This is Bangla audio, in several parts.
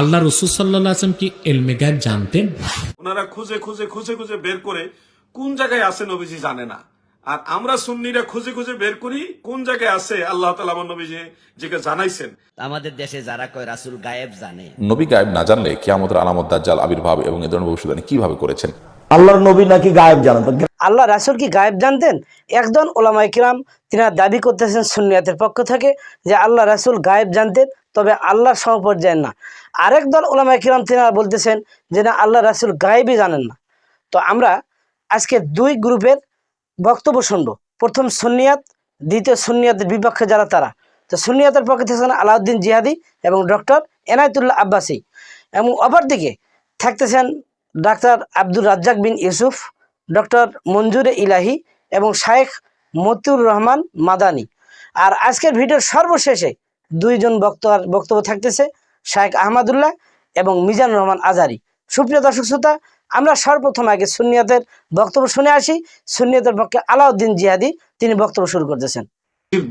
আল্লাহ রসুল সাল্লাহ আসলাম কি এলমে গায়ব জানতেন? ওনারা খুঁজে খুঁজে খুঁজে খুঁজে বের করে কোন জায়গায় আসেন অভিজি জানে না। আর আমরা সুন্নিরা খুঁজে খুঁজে বের করি কোন জায়গায় আছে আল্লাহ তালা আমার নবীজি যেকে জানাইছেন। আমাদের দেশে যারা কয় রাসুল গায়েব জানে। নবী গায়েব না জানলে কিয়ামতের আলামত দাজ্জাল আবির্ভাব এবং এ ধরনের ভবিষ্যৎবাণী কীভাবে করেছেন? আল্লাহর নবী নাকি গায়েব জানেন তো আল্লাহ রাসুল কি গায়েব জানতেন? একজন ওলামাই কিরাম তিনারা দাবি করতেছেন সুন্নিয়াতের পক্ষ থেকে যে আল্লাহ রাসুল গায়েব জানতেন তবে আল্লাহর সমপর্যায়ের না। আরেক দল ওলামাই কিরাম তিনারা বলতেছেন যে না আল্লাহ রাসুল গায়েবই জানেন না। তো আমরা আজকে দুই গ্রুপের বক্তব্য শুনব। প্রথম সুন্নিয়াত, দ্বিতীয় সুন্নিয়াতের বিপক্ষে যারা তারা। তো সুন্নিয়াতের পক্ষে থাকছেন আলাউদ্দিন জিহাদি এবং ডক্টর এনায়তুল্লাহ আব্বাসী এবং অপরদিকে থাকতেছেন ডাক্তার আব্দুর রাজ্জাক বিন ইউসুফ, ডক্টর মঞ্জুরে ইলাহি এবং শায়েখ মতিউর রহমান মাদানি। আর আজকের ভিডিওর সর্বশেষে দুইজন বক্তার বক্তব্য থাকতেছে, শায়েখ আহমদুল্লাহ এবং মিজান রহমান আজারি। সুপ্রিয় দর্শক শ্রোতা আমরা সর্বপ্রথম আগে সুনিয়াদের বক্তব্য শুনে আসি। সুনিয়াদের পক্ষে আলাউদ্দিন জিহাদি তিনি বক্তব্য শুরু করতেছেন।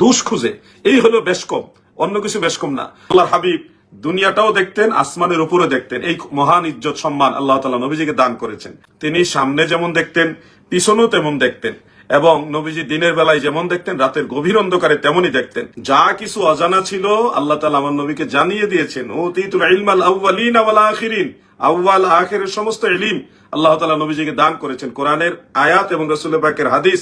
দোষ খুঁজে, এই হলো বেশ কম, অন্য কিছু বেশ কম না। আল্লাহ হাবিব দুনিয়াটাও দেখতেন, আসমানের উপরে দেখতেন। এই মহান ইজ্জত, সম্মান আল্লাহ তালা নবীজিকে দান করেছেন। তিনি সামনে যেমন দেখতেন, পিছনেও তেমন দেখতেন। এবং নবীজি দিনের বেলায় যেমন দেখতেন, রাতের গভীর অন্ধকারে তেমনই দেখতেন। যা কিছু অজানা ছিল, আল্লাহ তালা আমার নবীকে জানিয়ে দিয়েছেন ও তিতুল ইলমাল আখিরিন। আউ্বাল আখেরের সমস্ত ইলিম আল্লাহ তালা নবীজিকে দান করেছেন। কোরআনের আয়াত এবং রসুল হাদিস,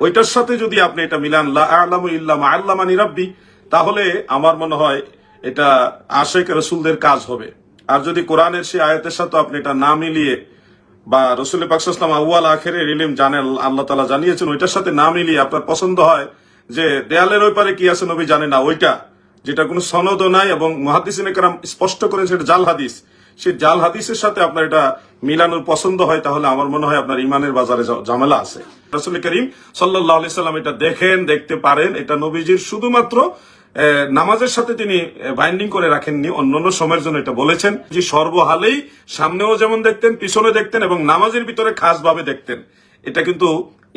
ওইটার সাথে যদি আপনি এটা মিলান, লা আলামু ইল্লা মা আল্লামানি রাব্বি তাহলে আমার মনে হয় এটা আশেক রসুলদের কাজ হবে। আর যদি কোরআনের সেই আয়াতের সাথে আপনি এটা না মিলিয়ে বা রসুল পাকসাম আউয়াল আখেরের ইলিম জানেন, আল্লাহ তালা জানিয়েছেন, ওইটার সাথে না মিলিয়ে আপনার পছন্দ হয় যে দেয়ালের ওই পারে কি আছে নবী জানে না, ওইটা। যেটা কোনো সনদও নাই এবং মহাদিসিনে কারাম স্পষ্ট করেন সেটা জাল হাদিস। সেই জাল হাদিসের সাথে আপনার এটা মিলানোর পছন্দ হয়, তাহলে আমার মনে হয় আপনার ইমানের বাজারে ঝামেলা আছে। রসুল করিম সাল্লাহ সাল্লাম এটা দেখেন, দেখতে পারেন, এটা নবীজির শুধুমাত্র নামাজের সাথে তিনি বাইন্ডিং করে রাখেননি, অন্যান্য সময়ের জন্য এটা বলেছেন যে সর্বহালেই সামনেও যেমন দেখতেন পিছনে দেখতেন এবং নামাজের ভিতরে খাসভাবে দেখতেন। এটা কিন্তু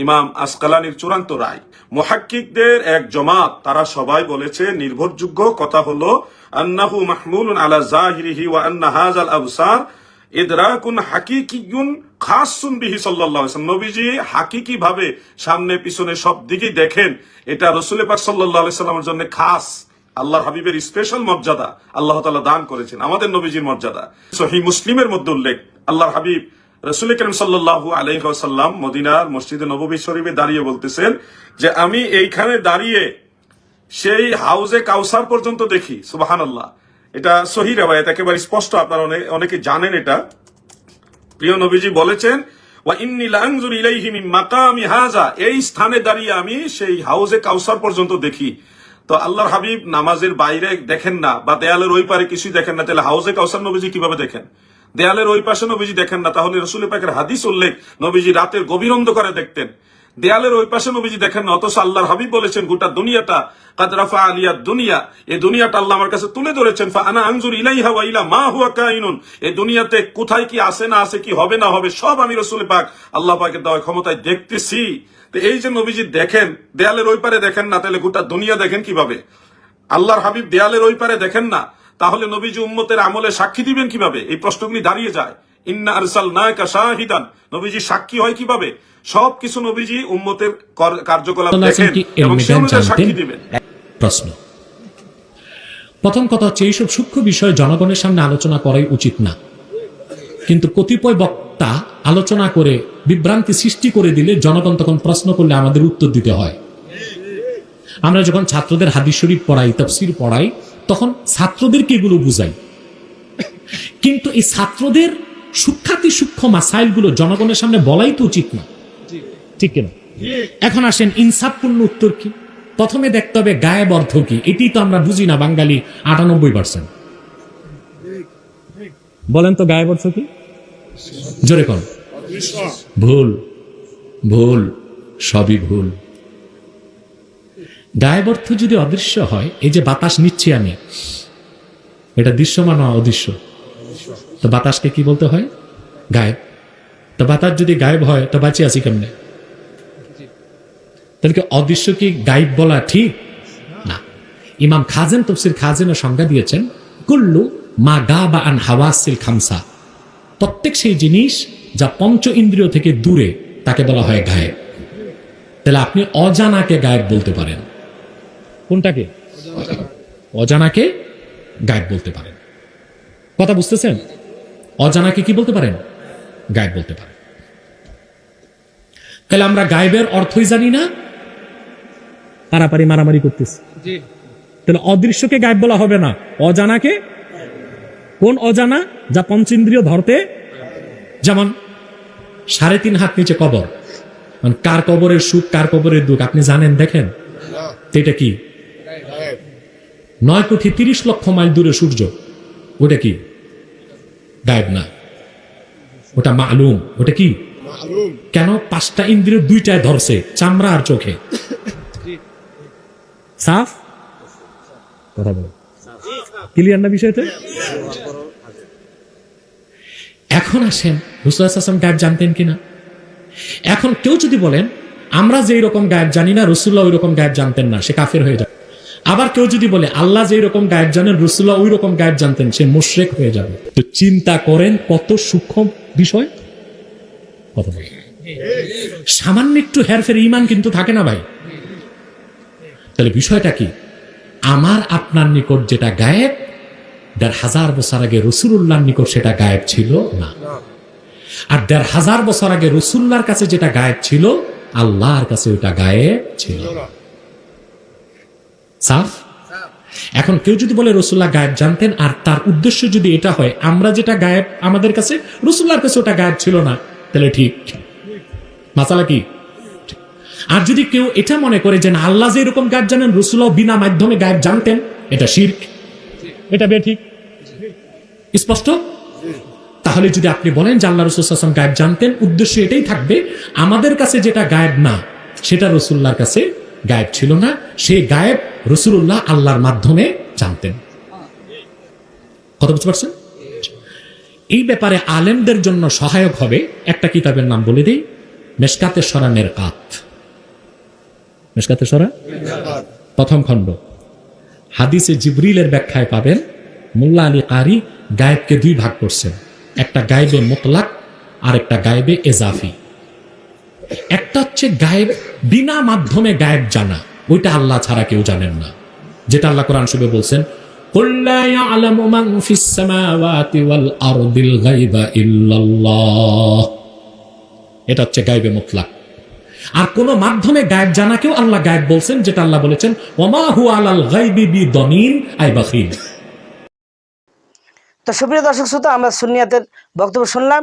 ইমাম আসকালানির চূড়ান্ত রায়। মুহাক্কিকদের এক জমাত, তারা সবাই বলেছে, নির্ভরযোগ্য কথা হলো, আন্নাহু মাহমুলুন আলা জাহিরিহি ওয়া আন্না হাযাল আবসার ইদরাকুন হাকিকিয়ুন খাসুন বিহি ওয়াসাল্লাম। নবীজি হাকিকি ভাবে সামনে, পিছনে সব দিকেই দেখেন। এটা রাসূল পাক আলাইহি সাল্লামের জন্য খাস। আল্লাহর হাবিবের স্পেশাল মর্যাদা আল্লাহ তাআলা দান করেছেন। আমাদের নবীজির মর্যাদা। সহিহ মুসলিমের মধ্যে উল্লেখ, আল্লাহর হাবিব রসুল করিম সাল্লাল্লাহু আলাইহি ওয়াসাল্লাম মদিনার মসজিদে নববী শরীফে দাঁড়িয়ে বলতেছেন যে, আমি এইখানে দাঁড়িয়ে সেই হাউজে কাউসার পর্যন্ত দেখি সুবাহান আল্লাহ এটা সহি রেবায়ত একেবারে স্পষ্ট আপনারা অনেকে জানেন এটা। প্রিয় নবীজি বলেছেন এই স্থানে দাঁড়িয়ে আমি সেই হাউজে কাউসার পর্যন্ত দেখি। তো আল্লাহর হাবিব নামাজের বাইরে দেখেন না, বা দেয়ালের ওই পারে কিছুই দেখেন না, তাহলে হাউজে কাউসার নবীজি কীভাবে দেখেন? দেয়ালের ওই পাশে নবীজি দেখেন না, তাহলে রসুল পাকের হাদিস উল্লেখ নবীজি রাতের গভীর অন্ধকারে দেখতেন। দেয়ালের ওই পাশে নবীজি দেখেন না, অথচ আল্লাহর হাবিব বলেছেন, গোটা দুনিয়াটা কাদরাফা আলিয়া দুনিয়া এই দুনিয়াটা আল্লাহ আমার কাছে তুলে ধরেছেন, ফা আনা আনজুর ইলাইহা ওয়া ইলা মা হুয়া কাইনুন এই দুনিয়াতে কোথায় কি আছে, না আছে, কি হবে, না হবে, সব আমি রসুল পাক আল্লাহ পাকের দেওয়া ক্ষমতায় দেখতেছি। তো এই যে নবীজি দেখেন, দেয়ালের ওই পারে দেখেন না, তাহলে গোটা দুনিয়া দেখেন কীভাবে? আল্লাহর হাবিব দেয়ালের ওই পারে দেখেন না, তাহলে নবীজি উম্মতের আমলে সাক্ষী দিবেন কীভাবে? এই প্রশ্নগুলি দাঁড়িয়ে যায়। ইন্না আরসাল নায়কা শাহিদান। নবীজি সাক্ষী হয় কীভাবে? সবকিছু নবীজি উম্মতের কার্যকলাপ দেখেন এবং সে অনুযায়ী সাক্ষী দিবেন। প্রশ্ন। প্রথম কথা হচ্ছে এইসব সূক্ষ্ম বিষয় জনগণের সামনে আলোচনা করাই উচিত না। কিন্তু কতিপয় বক্তা আলোচনা করে বিভ্রান্তি সৃষ্টি করে দিলে জনগণ তখন প্রশ্ন করলে আমাদের উত্তর দিতে হয়। আমরা যখন ছাত্রদের হাদিস শরীফ পড়াই তফসির পড়াই তখন ছাত্রদেরকে এগুলো বুঝাই। কিন্তু এই ছাত্রদের সূক্ষাতি সূক্ষ্ম মাসাইলগুলো জনগণের সামনে বলাই তো উচিত না। ঠিক কিনা? এখন আসেন ইনসাফপূর্ণ উত্তর কি? প্রথমে দেখতে হবে গায়েব অর্থ কি। এটি তো আমরা বুঝি না বাঙালি আটানব্বই পার্সেন্ট বলেন তো গায়েব অর্থ কি? জোরে কোন। ভুল। ভুল। সবই ভুল। গায়েব যদি অদৃশ্য হয়, এই যে বাতাস নিচ্ছি আমি, এটা দৃশ্যমান অদৃশ্য? তো বাতাসকে কি বলতে হয়? গায়েব। তো বাতাস যদি গায়েব হয়, তো বাঁচিয়ে আছি কেমনে? তাহলে কি অদৃশ্য কি গায়েব বলা ঠিক? না। ইমাম খাজেন তফসির খাজেনের সংজ্ঞা দিয়েছেন, কুল্লু মা গা বা আন হাওয়াসিল খামসা। প্রত্যেক সেই জিনিস যা পঞ্চ ইন্দ্রিয় থেকে দূরে, তাকে বলা হয় গায়েব। তাহলে আপনি অজানাকে গায়েব বলতে পারেন। কোনটাকে অজানাকে গায়েব বলতে পারেন। কথা বুঝতেছেন? অজানাকে কি বলতে পারেন? গায়েব বলতে পারেন। তাহলে আমরা গায়েবের অর্থই জানি না? পারাপারি মারামারি করতেছি। তাহলে অদৃশ্যকে গায়েব বলা হবে না। অজানাকে? কোন অজানা? যা পঞ্চেন্দ্রিয় ধরতে? যেমন সাড়ে তিন হাত নিচে কবর। মানে কার কবরের সুখ কার কবরের দুঃখ? আপনি জানেন দেখেন? এটা কি? নয় কোটি তিরিশ লক্ষ মাইল দূরে সূর্য। ওটা কি? গায়েব না। ওটা মালুম। ওটা কি? কেন পাঁচটা ইন্দ্রিয় দুইটায় ধরছে? চামড়া আর চোখে। সাফ? কথা বলো। ক্লিয়ার না বিষয়টা? এখন আসেন রসুল্লাহাম গায়েব জানতেন কিনা? এখন কেউ যদি বলেন আমরা যে রকম গায়েব জানি না রসুল্লাহ ওই রকম গায়েব জানতেন না সে কাফের হয়ে যাবে। আবার কেউ যদি বলে, আল্লাহ যে রকম গায়েব জানেন, রসুল্লাহ ওই রকম গায়েব জানতেন, সে মুশরেক হয়ে যাবে। তো চিন্তা করেন কত সূক্ষ্ম বিষয়? সামান্য একটু হেরফের ইমান কিন্তু থাকে না ভাই। তাহলে বিষয়টা কি? আমার আপনার নিকট যেটা গায়েব, দেড় হাজার বছর আগে রসুল্লাহর নিকট সেটা গায়েব ছিল না। আর দেড় হাজার বছর আগে রসুল্লাহর কাছে যেটা গায়েব ছিল, আল্লাহর কাছে ওটা গায়েব ছিল সাফ? এখন কেউ যদি বলে রসুল্লাহ গায়েব জানতেন, আর তার উদ্দেশ্য যদি এটা হয়, আমরা যেটা গায়েব আমাদের কাছে রসুল্লাহর কাছে ওটা গায়েব ছিল না, তাহলে ঠিক। মাসালা কি? আর যদি কেউ এটা মনে করে যে না, আল্লাহ যে এরকম গায়েব জানেন রসুল্লাহ বিনা মাধ্যমে গায়েব জানতেন, এটা শির্ক। এটা বে ঠিক স্পষ্ট? তাহলে যদি আপনি বলেন যে আল্লাহ রসুলাম গায়েব জানতেন, উদ্দেশ্য এটাই থাকবে, আমাদের কাছে যেটা গায়েব না, সেটা রসুল্লাহর কাছে গায়েব ছিল না, সে গায়েব রসুল্লাহ আল্লাহর মাধ্যমে জানতেন। কথা বুঝতে পারছেন? এই ব্যাপারে আলেমদের জন্য সহায়ক হবে একটা কিতাবের নাম বলে দিই, মেশকাতে সরানের কাত মেশকাতে সরা? প্রথম খণ্ড। হাদিসে জিবরিলের ব্যাখ্যায় পাবেন, মোল্লা আলী কারি গায়েবকে দুই ভাগ করছেন, একটা গায়েবে মোতলাক আর একটা গায়েবে এজাফি। একটা হচ্ছে গায়েব, বিনা মাধ্যমে গায়েব জানা। ওইটা আল্লাহ ছাড়া কেউ জানেন না। যেটা আল্লাহ কোরআন শুভে বলছেন এটা হচ্ছে গায়েবে আর কোন মাধ্যমে গায়েব আল্লাহ গায়েব বলছেন, যেটা আল্লাহ বলেছেন, ওমা হু আলাল গাইবি দমিন তো সুপ্রিয় দর্শক শ্রোতা, আমরা সুনিয়াতের বক্তব্য শুনলাম।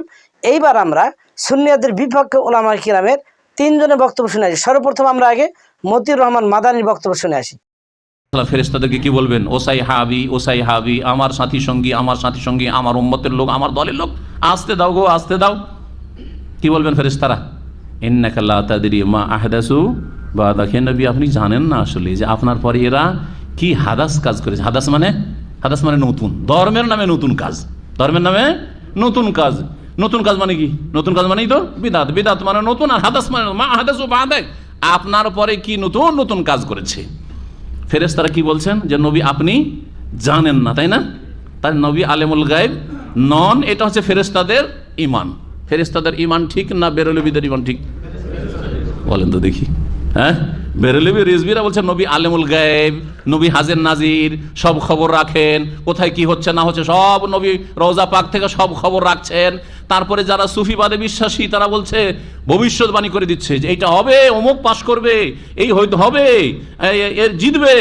এইবার আমরা সুনিয়াতের বিপক্ষে ওলামা কিরামের তিনজনের বক্তব্য শুনে আসি। সর্বপ্রথম আমরা আগে মতিউর রহমান মাদানির বক্তব্য শুনে আসি। ফেরেস্তাদেরকে কি বলবেন? ওসাই হাবি ওসাই হাবি, আমার সাথী সঙ্গী, আমার সাথী সঙ্গী, আমার উম্মতের লোক, আমার দলের লোক, আসতে দাও গো, আসতে দাও। কি বলবেন ফেরেস্তারা ইন্নাকাল্লা তাদেরই মা আহদাসু বা দেখেন নবী, আপনি জানেন না আসলে যে আপনার পরে এরা কি হাদাস কাজ করেছে। হাদাস মানে? হাদাস মানে নতুন। ধর্মের নামে নতুন কাজ। ধর্মের নামে নতুন কাজ। নতুন কাজ মানে কি? নতুন কাজ মানেই তো বিদাত। বিদাত মানে নতুন আর হাদাস মানে মা হাদাসু বাদেক আপনার পরে কি নতুন নতুন কাজ করেছে? ফেরেস্তারা কি বলছেন? যে নবী আপনি জানেন না, তাই না? তাই নবী আলেমুল গায়েব নন, এটা হচ্ছে ফেরেস্তাদের ইমান ফেরেস্তাদের ইমান ঠিক না বেরলবিদের ইমান ঠিক? বলেন তো দেখি। হ্যাঁ? বেরলবি, রিজবিরা বলছেন, নবী আলেমুল গায়েব, নবী হাজের নাজির, সব খবর রাখেন। কোথায় কি হচ্ছে না হচ্ছে সব নবী রোজা পাক থেকে সব খবর রাখছেন। তারপরে যারা সুফিবাদে বিশ্বাসী, তারা বলছে, ভবিষ্যৎবাণী করে দিচ্ছে যে এইটা হবে, অমুক পাশ করবে, এই হয়তো হবে এর জিতবে।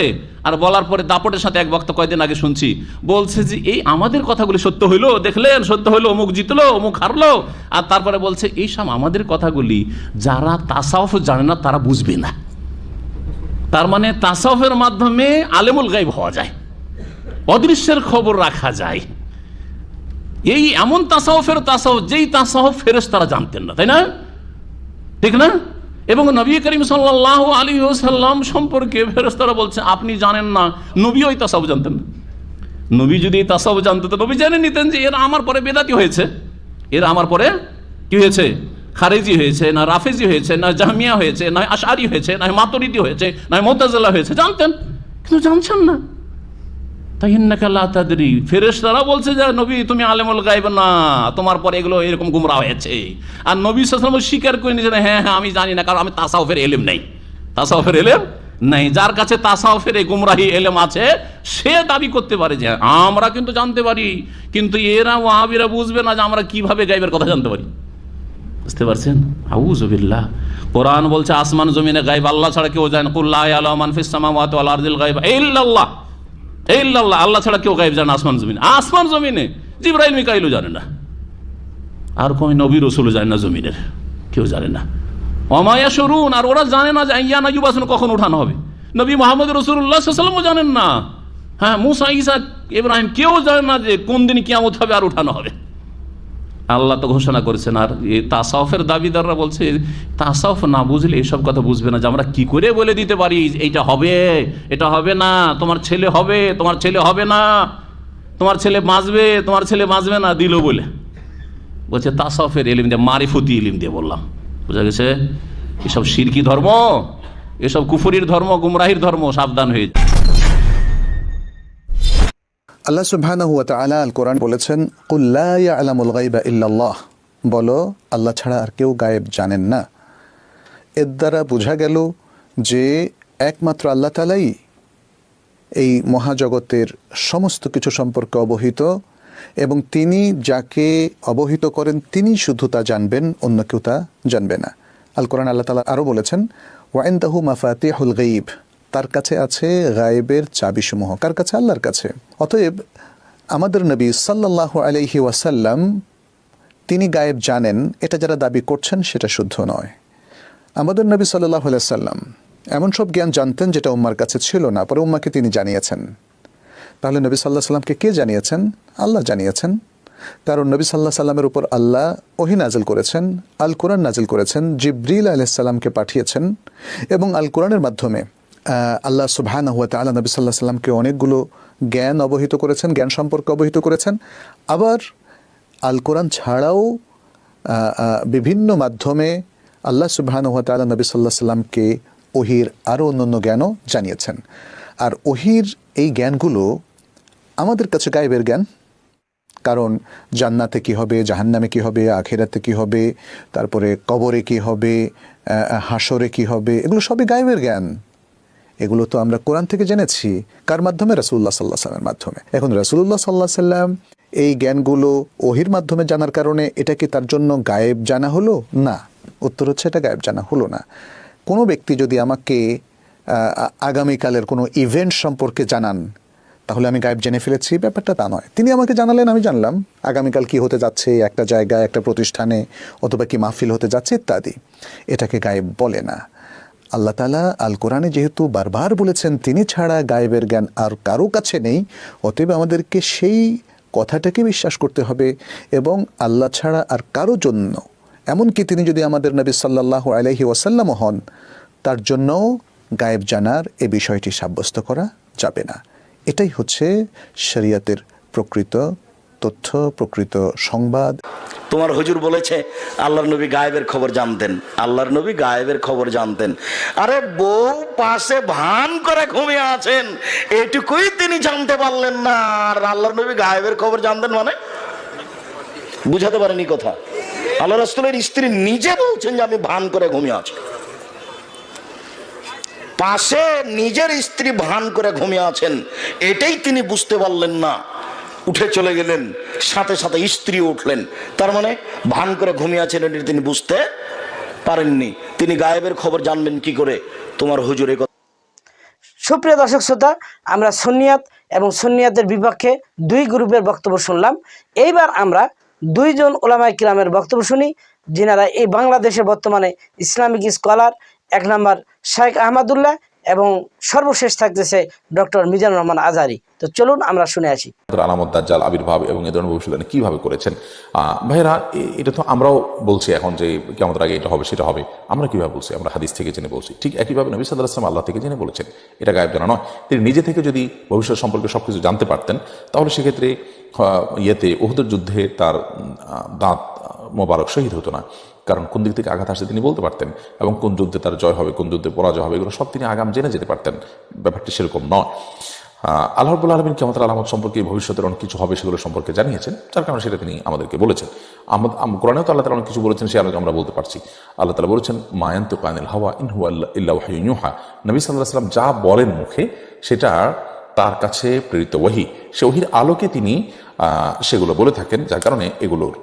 আর বলার পরে দাপটের সাথে এক বক্তা কয়েকদিন আগে শুনছি, বলছে যে, এই আমাদের কথাগুলি সত্য হইল? দেখলেন, সত্য হইল, অমুক জিতলো, অমুক হারলো। আর তারপরে বলছে, এই সব আমাদের কথাগুলি যারা তাসাউফ জানে না, তারা বুঝবে না। তার মানে তাসাউফের মাধ্যমে আলেমুল গাইব হওয়া যায়। অদৃশ্যের খবর রাখা যায়। এই এমন তাসাউফের তাসাউফ, যেই তাসাউফ ফেরেস তারা জানতেন না, তাই না? ঠিক না? এবং নবী করিম সাল্লাহ আলী সাল্লাম সম্পর্কে ফেরেস্তারা বলছে, আপনি জানেন না, নবী ওই তাসাউফ জানতেন না। নবী যদি এই তাসাউফ জানতেন নবী জেনে নিতেন যে এরা আমার পরে বেদাতি হয়েছে। এরা আমার পরে কি হয়েছে? খারেজি হয়েছে, না রাফেজি হয়েছে, না জামিয়া হয়েছে, না আশারি হয়েছে, না মাতরিদি হয়েছে, না মোতাজলা হয়েছে, জানতেন। কিন্তু জানছেন না। বলছে যে, নবী, তুমি না, তোমার পরে এগুলো এরকম আর নবী করে হ্যাঁ হ্যাঁ আমি জানি না, কারণ আমি এলেম এলেম নেই। যার কাছে এলেম আছে, সে দাবি করতে পারে যে আমরা কিন্তু জানতে পারি। কিন্তু এরা ওয়াহাবিরা বুঝবে না যে, আমরা কীভাবে গাইবের কথা জানতে পারি। বুঝতে পারছেন? কোরআন বলছে, আসমান জমিনে গাইব আল্লাহ ছাড়া কেউ জানে কুল্লাহ ইল্লাল্লাহ। ইল্লাল্লাহ, আল্লাহ ছাড়া কেউ গাইব জানে আসমান জমিনে। আসমান জমিনে। জিব্রাইল, মিকাইলও জানে না। আর কোন নবী রসুলও জানে না জমিনের। কেউ জানে না। অমায়া সরুন আর ওরা জানে না যে আইয়া না ইউবাসন কখন উঠানো হবে। নবী মোহাম্মদ রসুল্লাহ সাল্লামও জানেন না। হ্যাঁ মুসা ইসা ইব্রাহিম কেউ জানে না যে কোন দিন কিয়ামত হবে আর উঠানো হবে। আল্লাহ তো ঘোষণা করেছেন, আর এই তাসাউফের দাবিদাররা বলছে, তাসাউফ না বুঝলে এইসব কথা বুঝবে না যে আমরা কি করে বলে দিতে পারি, এইটা হবে, এটা হবে না, তোমার ছেলে হবে, তোমার ছেলে হবে না, তোমার ছেলে বাঁচবে, তোমার ছেলে বাঁচবে না দিল বলে। বলছে, তাসাউফের এলিম দিয়ে, মারিফতি এলিম দিয়ে বললাম বুঝা গেছে? এসব সিরকি ধর্ম, এসব কুফুরির ধর্ম, গুমরাহির ধর্ম সাবধান হয়ে যায় আল্লাহ সুবহানাহু ওয়া তাআলা আল কোরআন বলেছেন, কুল লা ইয়ালামুল গায়বা ইল্লাল্লাহ। বলো, আল্লাহ ছাড়া আর কেউ গায়েব জানেন না। এর দ্বারা বোঝা গেল যে একমাত্র আল্লাহ তালাই এই মহাজগতের সমস্ত কিছু সম্পর্কে অবহিত এবং তিনি যাকে অবহিত করেন, তিনি শুধু তা জানবেন, অন্য কেউ তা জানবে না। আল কোরআন আল্লাহ তালা আরও বলেছেন ওয়াইন্দাহু মাফাতিহুল গাইব তার কাছে আছে গায়েবের চাবিসমূহ। কার কাছে? আল্লাহর কাছে। অতএব আমাদের নবী সাল্লাহ আলাইহি ওয়াসাল্লাম, তিনি গায়েব জানেন, এটা যারা দাবি করছেন সেটা শুদ্ধ নয়। আমাদের নবী সাল্লাহ সাল্লাম এমন সব জ্ঞান জানতেন যেটা উম্মার কাছে ছিল না, পরে উম্মাকে তিনি জানিয়েছেন। তাহলে নবী সাল্লাহ সাল্লামকে কে জানিয়েছেন? আল্লাহ জানিয়েছেন। কারণ নবী সাল্লাহ সাল্লামের উপর আল্লাহ ওহি নাজিল করেছেন আল কোরআন নাজিল করেছেন, জিব্রিল আলাইসাল্লামকে পাঠিয়েছেন এবং আল কোরআনের মাধ্যমে আল্লাহ সুবহান হুয়া তালা নবী সাল্লাহ সাল্লামকে অনেকগুলো জ্ঞান অবহিত করেছেন, জ্ঞান সম্পর্কে অবহিত করেছেন। আবার আল কোরআন ছাড়াও বিভিন্ন মাধ্যমে আল্লাহ সুবহান হুয়া তালা নবী সাল্লাহ সাল্লামকে ওহির আরও অন্যান্য জ্ঞানও জানিয়েছেন। আর ওহির এই জ্ঞানগুলো আমাদের কাছে গায়েবের জ্ঞান। কারণ জান্নাতে কি হবে, জাহান্নামে কি হবে, আখেরাতে কি হবে, তারপরে কবরে কি হবে হাসরে কি হবে, এগুলো সবই গায়েবের জ্ঞান। এগুলো তো আমরা কোরআন থেকে জেনেছি, কার মাধ্যমে? রাসুল্লাহ সাল্লাহ সাল্লামের মাধ্যমে। এখন রাসুল্লাহ সাল্লাহ সাল্লাম এই জ্ঞানগুলো ওহির মাধ্যমে জানার কারণে এটা কি তার জন্য গায়েব জানা হলো? না। উত্তর হচ্ছে এটা গায়েব জানা হলো না। কোনো ব্যক্তি যদি আমাকে আগামীকালের কোনো ইভেন্ট সম্পর্কে জানান, তাহলে আমি গায়েব জেনে ফেলেছি। ব্যাপারটা তা নয়। তিনি আমাকে জানালেন, আমি জানলাম, আগামীকাল কি হতে যাচ্ছে, একটা জায়গায়, একটা প্রতিষ্ঠানে, অথবা কি মাহফিল হতে যাচ্ছে ইত্যাদি। এটাকে গায়েব বলে না। আল্লাহ তালা আল কোরআনে যেহেতু বারবার বলেছেন, তিনি ছাড়া গায়েবের জ্ঞান আর কারও কাছে নেই, অতএব আমাদেরকে সেই কথাটাকে বিশ্বাস করতে হবে এবং আল্লাহ ছাড়া আর কারও জন্য, এমনকি তিনি যদি আমাদের নবী সাল্লাহ আলহি ওয়াসাল্লাম হন, তার জন্যও গায়েব জানার এ বিষয়টি সাব্যস্ত করা যাবে না। এটাই হচ্ছে শরিয়াতের প্রকৃত তথ্য, প্রকৃত সংবাদ। তোমার হুজুর বলেছে, আল্লাহর নবী গায়েবের খবর জানতেন। আল্লাহর নবী গায়েবের খবর জানতেন। আরে বউ পাশে ভান করে ঘুমিয়ে আছেন, এটুকুই তিনি জানতে পারলেন না। আর আল্লাহর নবী গায়েবের খবর জানতেন মানে? বুঝাতে পারেনি কথা। আল্লাহ রাসূলের স্ত্রী নিজে বলছেন যে আমি ভান করে ঘুমিয়ে আছি। পাশে নিজের স্ত্রী ভান করে ঘুমিয়ে আছেন, এটাই তিনি বুঝতে পারলেন না। উঠে চলে গেলেন, সাথে সাথে স্ত্রী উঠলেন। তার মানে ভান করে ঘুমিয়ে আছেন এটা তিনি বুঝতে পারেননি। তিনি গায়েবের খবর জানবেন কি করে? তোমার হুজুর সুপ্রিয় দর্শক শ্রোতা, আমরা সুন্নিয়াত এবং সন্নিয়াতের বিপক্ষে দুই গ্রুপের বক্তব্য শুনলাম। এইবার আমরা দুইজন ওলামাই কিরামের বক্তব্য শুনি, যিনারা এই বাংলাদেশে বর্তমানে ইসলামিক স্কলার, এক নম্বর শেখ আহমদুল্লাহ এবং সর্বশেষ থাকতেছে ডক্টর মিজানুর রহমান আজারি। তো চলুন আমরা শুনে আসি। আলামত দাজ্জাল আবির্ভাব এবং এ ধরনের ভবিষ্যৎবাণী কীভাবে করেছেন? এ- এটা তো আমরাও বলছি এখন যে কেমন আগে এটা হবে, সেটা হবে। আমরা কীভাবে বলছি? আমরা হাদিস থেকে জেনে বলছি। ঠিক একইভাবে নবী সাল্লাহ আসলাম আল্লাহ থেকে জেনে বলেছেন, এটা গায়েব জানা নয়। তিনি নিজে থেকে যদি ভবিষ্যৎ সম্পর্কে সব কিছু জানতে পারতেন, তাহলে সেক্ষেত্রে ইয়েতে উহুদের যুদ্ধে তার দাঁত মোবারক শহীদ হতো না। কারণ কোন দিক থেকে আঘাত আসে তিনি বলতে পারতেন এবং কোন যুদ্ধে তার জয় হবে কোন যুদ্ধে পরাজয় হবে এগুলো সব তিনি আগাম জেনে যেতে পারতেন। ব্যাপারটি সেরকম নয়। আহ, আল্লাহ রবুল আলমিন কেমন আলামত সম্পর্কে ভবিষ্যতের অনেক কিছু হবে সেগুলো সম্পর্কে জানিয়েছেন যার কারণে সেটা তিনি আমাদেরকে বলেছেন। আমাদের আম- কোরআনেও তো আল্লাহ তালা অনেক কিছু বলেছেন সে আলোকে আমরা বলতে পারছি। আল্লাহ তালা বলেছেন মায়ান্ত কানিল হাওয়া ইনহু আল্লাহ ইউহা। নবী সাল্লাহ সাল্লাম যা বলেন মুখে সেটা তার কাছে প্রেরিত ওহি সে ওহির আলোকে তিনি সেগুলো বলে থাকেন যার কারণে এগুলোর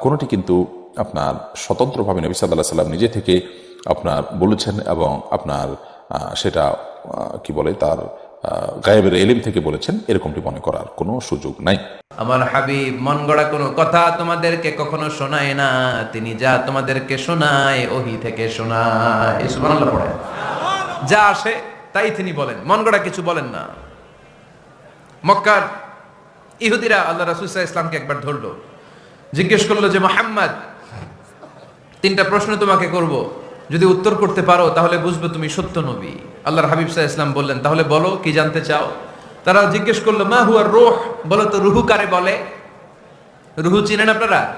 কোনোটি কিন্তু আপনার স্বতন্ত্রভাবে নবী সাল্লাহ সাল্লাম নিজে থেকে আপনার বলেছেন এবং আপনার সেটা কি বলে তার গায়েবের এলিম থেকে বলেছেন, এরকমটি মনে করার কোনো সুযোগ নাই। আমার হাবিব, মন গড়া কোনো কথা তোমাদেরকে কখনো শোনায় না। তিনি যা তোমাদেরকে শোনায়, ওহি থেকে শোনায়। যা আসে, তাই তিনি বলেন। মন গড়া কিছু বলেন না। মক্কার ইহুদিরা আল্লাহ রাসূল ইসলামকে একবার ধরলো। জিজ্ঞেস করল যে, মোহাম্মদ তিনটা প্রশ্ন তোমাকে করব। যদি উত্তর করতে পারো, তাহলে বুঝবে তুমি সত্য নবী। আল্লাহর হাবিব সাহা ইসলাম বললেন, তাহলে বলো, কি জানতে চাও? তারা জিজ্ঞেস করল, মা হুয়ার রোহ? বলো তো, রুহু কারে বলে? রুহু চিনেন আপনারা?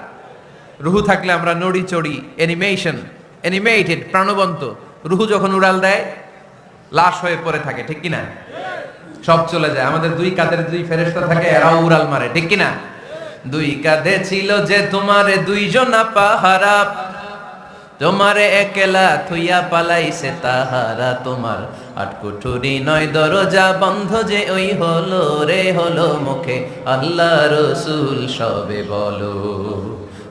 রুহু থাকলে আমরা নড়ি চড়ি অ্যানিমেশন অ্যানিমেটেড প্রাণবন্ত। রুহু যখন উড়াল দেয়, লাশ হয়ে পড়ে থাকে, ঠিক কিনা? সব চলে যায়। আমাদের দুই কাঁধের দুই ফেরেশতা থাকে, এরাও উড়াল মারে, ঠিক কিনা? দুই কাঁধে ছিল যে তোমারে দুইজন পাহারা তোমারে একলা থুইয়া পালাইছে তাহারা তোমার। আটকুঠুরি নয় দরজা বন্ধ যে ওই হলো রে, হলো মুখে। আল্লাহ রসুল সবে বলো।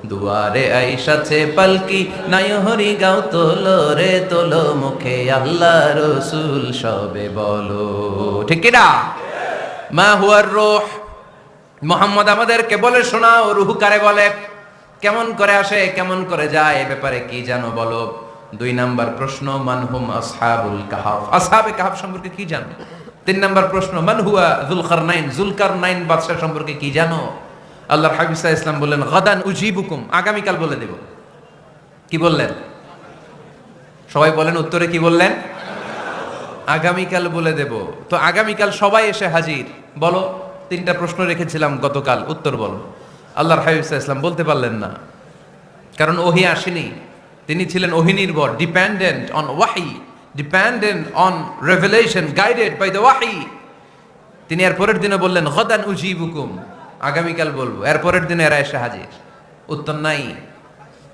দুয়ারে আইসাছে পালকি নাই হরি গাও তোলো রে, তোলো মুখে। আল্লাহ রসুল সবে বলো। ঠিক কিনা? মা হুয়ার রোহ। মোহাম্মদ আমাদেরকে বলে শোনাও, রুহু কারে বলে? কেমন করে আসে, কেমন করে যায়, এ ব্যাপারে কি জানো বলো? দুই নাম্বার প্রশ্ন মানহুম আসহাবুল কাহাফ? আসহাবে কাহাফ সম্পর্কে কি জানো? তিন নাম্বার প্রশ্ন মানহুয়া জুলকার নাইন জুলকার নাইন বাদশাহ সম্পর্কে কি জানো? আল্লাহর হাবিব সাহা ইসলাম বললেন, গদান উজিবুকুম। আগামীকাল বলে দেব। কি বললেন? সবাই বলেন উত্তরে কি বললেন? আগামীকাল বলে দেব। তো আগামীকাল সবাই এসে হাজির। বলো, তিনটা প্রশ্ন রেখেছিলাম গতকাল, উত্তর বলো। আল্লাহর হাবিব সাহা ইসলাম বলতে পারলেন না। কারণ ওহি আসেনি। তিনি ছিলেন ওহি নির্ভর ডিপেন্ডেন্ট অন ওয়াহি dependent on revelation guided by the ওয়াহি তিনি এর পরের দিনে বললেন, গদান উজিবুকুম আগামীকাল বলব। এর পরের দিনে এরা এসে হাজির। উত্তর নাই।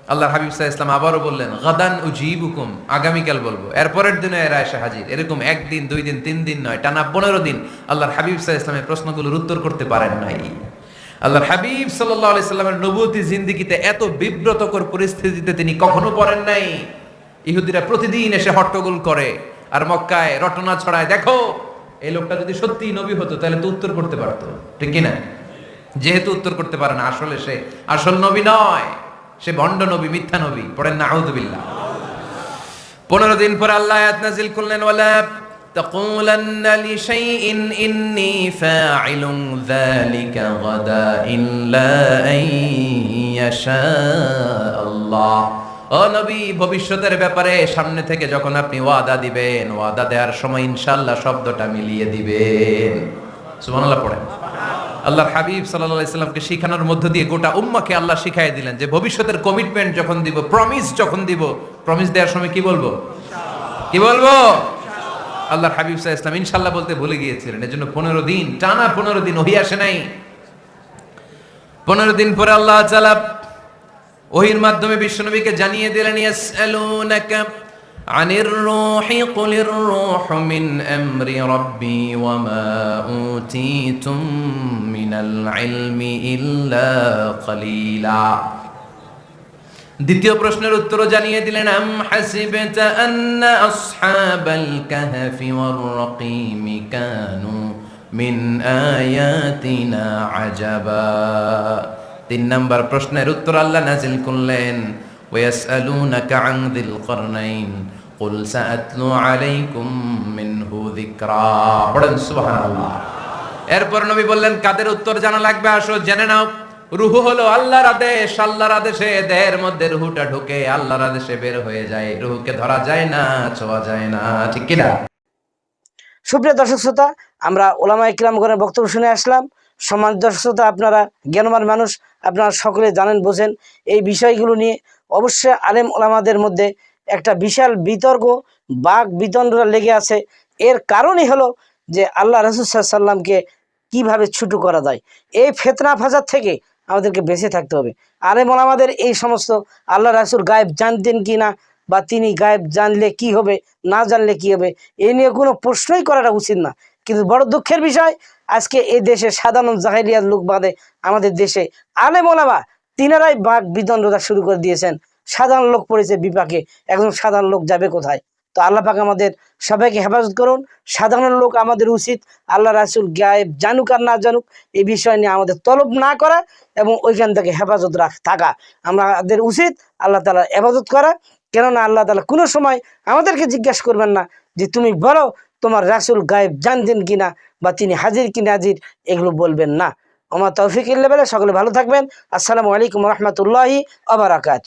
আল্লাহ হাবিব সাহা ইসলাম আবারও বললেন, গদান উজিবুকুম আগামীকাল বলব। এর পরের দিনে এরা এসে হাজির। এরকম একদিন, দুই দিন, তিন দিন নয়, টানা পনেরো দিন আল্লাহর হাবিব সাহা ইসলামের প্রশ্নগুলোর উত্তর করতে পারেন নাই। আল্লাহর হাবিব সাল্লাহ আলি সাল্লামের নবুতি জিন্দিগিতে এত বিব্রতকর পরিস্থিতিতে তিনি কখনো পড়েন নাই। ইহুদিরা প্রতিদিন এসে হট্টগোল করে আর মক্কায় রটনা ছড়ায়, দেখো, এই লোকটা যদি সত্যি নবী হতো, তাহলে তো উত্তর করতে পারতো। ঠিক কিনা? যেহেতু উত্তর করতে পারে না, আসলে সে আসল নবী নয়। সে ভণ্ড নবী, মিথ্যা নবী, পড়েন না আউদুবিল্লাহ পনেরো দিন পর আল্লাহ আয়াত নাজিল করলেন تقولن لشيء إني فاعل ذلك غدا إلا أن يشاء الله ও নবী ভবিষ্যতের ব্যাপারে সামনে থেকে যখন আপনি ওয়াদা দিবেন ওয়াদা দেওয়ার সময় ইনশাল্লাহ শব্দটা মিলিয়ে দিবেন সুবহানাল্লাহ পড়েন আল্লাহর হাবিব সাল্লাল্লাহু আলাইহি সাল্লামকে শিখানোর মধ্য দিয়ে গোটা উম্মাকে আল্লাহ শিখাই দিলেন যে ভবিষ্যতের কমিটমেন্ট যখন দিব প্রমিস যখন দিব প্রমিস দেওয়ার সময় কি বলবো কি বলবো আল্লাহর হাবিব সাহা ইসলাম ইনশাল্লাহ বলতে ভুলে গিয়েছিলেন। এজন্য পনেরো দিন, টানা পনেরো দিন ওহি আসে নাই। পনেরো দিন পরে আল্লাহ তাআলা ওহির মাধ্যমে বিশ্বনবীকে জানিয়ে দিলেন, ইয়াসআলুনাকা আনির রূহি, কুলির রূহু মিন আমরি রাব্বি ওয়া উতীতুম মিনাল ইলমি ইল্লা কলিলা। দ্বিতীয় প্রশ্নের উত্তরও জানিয়ে দিলেন আম হাসিবতা আন্না আসহাবাল কাহফি ওয়ার রাকিম কানু মিন আয়াতিনা আজাবা তিন নম্বর প্রশ্নের উত্তর আল্লাহ নাজিল করলেন ওয়াসআলুনাকা আন যিল করনাইন قل سأتلو عليكم منه ذكرا পড়েন সুবহানাল্লাহ এরপর নবী বললেন কাদের উত্তর জানা লাগবে আসো জেনে নাও রুহু হলো আল্লাহর আদেশ, আল্লাহর আদেশে দেহের মধ্যে রুহুটা ঢুকে আল্লাহর আদেশে বের হয়ে যায়। রুহুকে ধরা যায় না, ছোঁয়া যায় না, ঠিক কিনা? সুপ্রিয় দর্শক শ্রোতা, আমরা ওলামা ইকরামগণের বক্তব্য শুনে আসলাম। সম্মানিত দর্শক শ্রোতা, আপনারা জ্ঞানবান মানুষ, আপনারা সকলে জানেন, বোঝেন এই বিষয়গুলো নিয়ে। অবশ্যই আলেম ওলামাদের মধ্যে একটা বিশাল বিতর্ক বাঘ বিতণ্ডা লেগে আছে। এর কারণই হলো যে আল্লাহ রসুল সাল্লামকে কীভাবে ছুটু করা যায়। এই ফেতনা ফাজার থেকে আমাদেরকে বেঁচে থাকতে হবে। আলেম আমাদের এই সমস্ত আল্লাহ রাসুল গায়েব জানতেন কি না বা তিনি গায়েব জানলে কি হবে, না জানলে কি হবে, এ নিয়ে কোনো প্রশ্নই করাটা উচিত না। কিন্তু বড় দুঃখের বিষয়, আজকে এই দেশে সাধারণ জাহেরিয়ার লোক বাদে আমাদের দেশে আলেম ওলামা তিনারাই বাঘ বিদণ্ডতা শুরু করে দিয়েছেন। সাধারণ লোক পড়েছে বিপাকে, একজন সাধারণ লোক যাবে কোথায়? তো আল্লাহ পাক আমাদের সবাইকে হেফাজত করুন। সাধারণ লোক আমাদের উচিত আল্লাহ রাসুল গায়েব জানুক আর না জানুক এই বিষয় নিয়ে আমাদের তলব না করা এবং ওইখান থেকে হেফাজত রাখ থাকা। আমাদের উচিত আল্লাহ তালা হেফাজত করা। কেননা আল্লাহ তালা কোনো সময় আমাদেরকে জিজ্ঞাসা করবেন না যে তুমি বলো তোমার রাসুল গায়েব জানতেন কিনা বা তিনি হাজির কি নাজির এগুলো বলবেন না। আমার তৌফিক ইল্লা সকলে ভালো থাকবেন। আসসালামু আলাইকুম রহমতুল্লাহি আবরাকাত